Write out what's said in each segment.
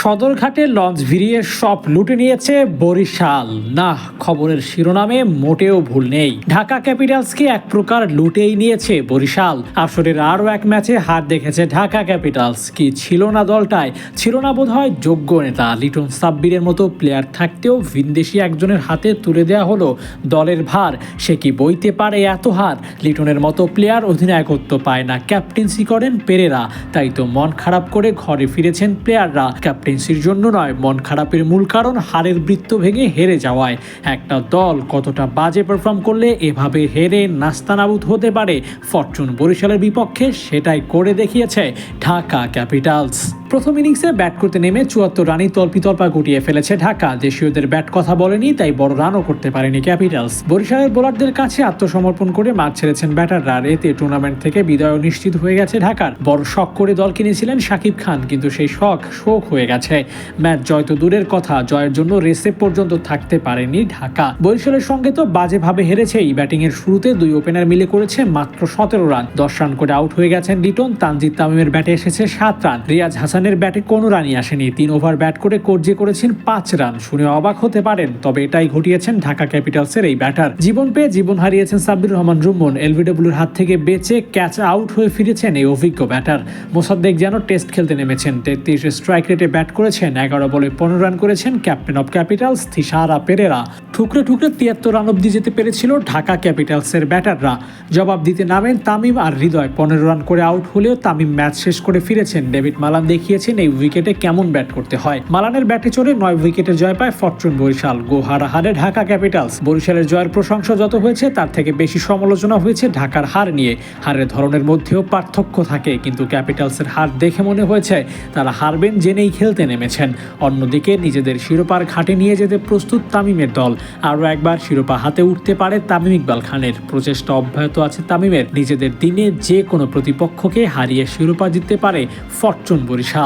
সদরঘাটে launch ভিড়িয়ে সব লুটে নিয়েছে বরিশাল। না খবরের শিরোনামে মোটেও ভুল নেই। ঢাকা ক্যাপিটালসকে এক প্রকার লুটেই নিয়েছে বরিশাল। আসরের আরও এক ম্যাচে হার দেখেছে ঢাকা ক্যাপিটালস। কি ছিল না দলটায়? ছিল না বোধহয় যোগ্য নেতা। লিটন সাব্বিরের মতো প্লেয়ার থাকতেও ভিনদেশি একজনের হাতে তুলে দেওয়া হলো দলের ভার। সে কি বইতে পারে এত হার? লিটনের মতো প্লেয়ার অধিনায়কত্ব পায় না। ক্যাপ্টেন্সি করেন পেরেরা। তাই তো মন খারাপ করে ঘরে ফিরেছেন প্লেয়াররা। ক্যাপ্টেন্সির জন্য নয়, মন খারাপের মূল কারণ হারের বৃত্ত ভেঙে হেরে যাওয়ায়। একটা দল কতটা বাজে পারফর্ম করলে এভাবে হেরে নাস্তানাবুদ হতে পারে? ফরচুন বরিশালের বিপক্ষে সেটাই করে দেখিয়েছে ঢাকা ক্যাপিটালস। প্রথম ইনিংসে ব্যাট করতে নেমে চুয়াত্তর রানই তল্পিতল্পা গুটিয়ে ফেলেছে ঢাকা। দেশীয়দের ব্যাট কথা বলেনি, তাই বড় রানও করতে পারেনি ক্যাপিটালস। বরিশালের বোলারদের কাছে আত্মসমর্পণ করে মাঠ ছেড়েছেন ব্যাটাররা। আর এতে টুর্নামেন্ট থেকে বিদায় নিশ্চিত হয়ে গেছে ঢাকার। বড় শখ করে দল কিনেছিলেন শাকিব খান, কিন্তু সেই শখ শোক হয়ে গেছে। ম্যাচ জয় তো দূরের কথা, জয়ের জন্য রেসে পর্যন্ত থাকতে পারেনি ঢাকা। বরিশালের সঙ্গে তো বাজেভাবে হেরেছেই। ব্যাটিং এর শুরুতে দুই ওপেনার মিলে করেছে মাত্র সতেরো রান। দশ রান করে আউট হয়ে গেছেন লিটন, তানজিদ তামিমের ব্যাটে এসেছে সাত রান। রিয়াজ হাসানের ব্যাটে কোনো রানই আসেনি। তিন ওভার ব্যাট করে কর্জে করেছেন পাঁচ রান। শুনে অবাক হতে পারেন, তবে এটাই ঘটিয়েছেন ঢাকা ক্যাপিটালসের এই ব্যাটার। জীবন পেয়ে জীবন হারিয়েছেন সাব্বির রহমান রুম্মন। এলবিডব্লিউর হাত থেকে বেঁচে ক্যাচ আউট হয়ে ফিরেছেন এই অভিজ্ঞ ব্যাটার। মোসাদ্দেক যেন টেস্ট খেলতে নেমেছেন। তেত্রিশ স্ট্রাইক রেটে ব্যাট করেছেন, এগারো বলে পনেরো রান করেছেন captain of capitals Thisara Perera. ঠুকরে ঠুকরে তিয়াত্তর রান অব্দি যেতে পেরেছিল ঢাকা ক্যাপিটালসের ব্যাটাররা। জবাব দিতে নামেন তামিম আর হৃদয়। পনেরো রান করে আউট হলেও তামিম ম্যাচ শেষ করে ফিরেছেন। ডেভিড মালান দেখিয়েছেন এই উইকেটে কেমন ব্যাট করতে হয়। মালানের ব্যাটে চড়ে নয় উইকেটের জয় পায় ফরচুন বরিশাল। গোহারা হারে ঢাকা ক্যাপিটালস। বরিশালের জয়ের প্রশংসা যত হয়েছে, তার থেকে বেশি সমালোচনা হয়েছে ঢাকার হার নিয়ে। হারের ধরনের মধ্যেও পার্থক্য থাকে, কিন্তু ক্যাপিটালসের হার দেখে মনে হয়েছে তারা হারবেন জেনেই খেলতে নেমেছেন। অন্যদিকে নিজেদের শিরোপার ঘাটে নিয়ে যেতে প্রস্তুত তামিমের দল। আরও একবার শিরোপা হাতে উঠতে পারে তামিম ইকবাল খানের। প্রচেষ্টা অব্যাহত আছে তামিমের। নিজেদের দিনে যে কোনো প্রতিপক্ষকে হারিয়ে শিরোপা জিততে পারে fortune Barishal.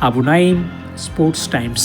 Abu Naim sports times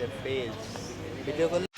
এই যে পেজ ভিডিও করলে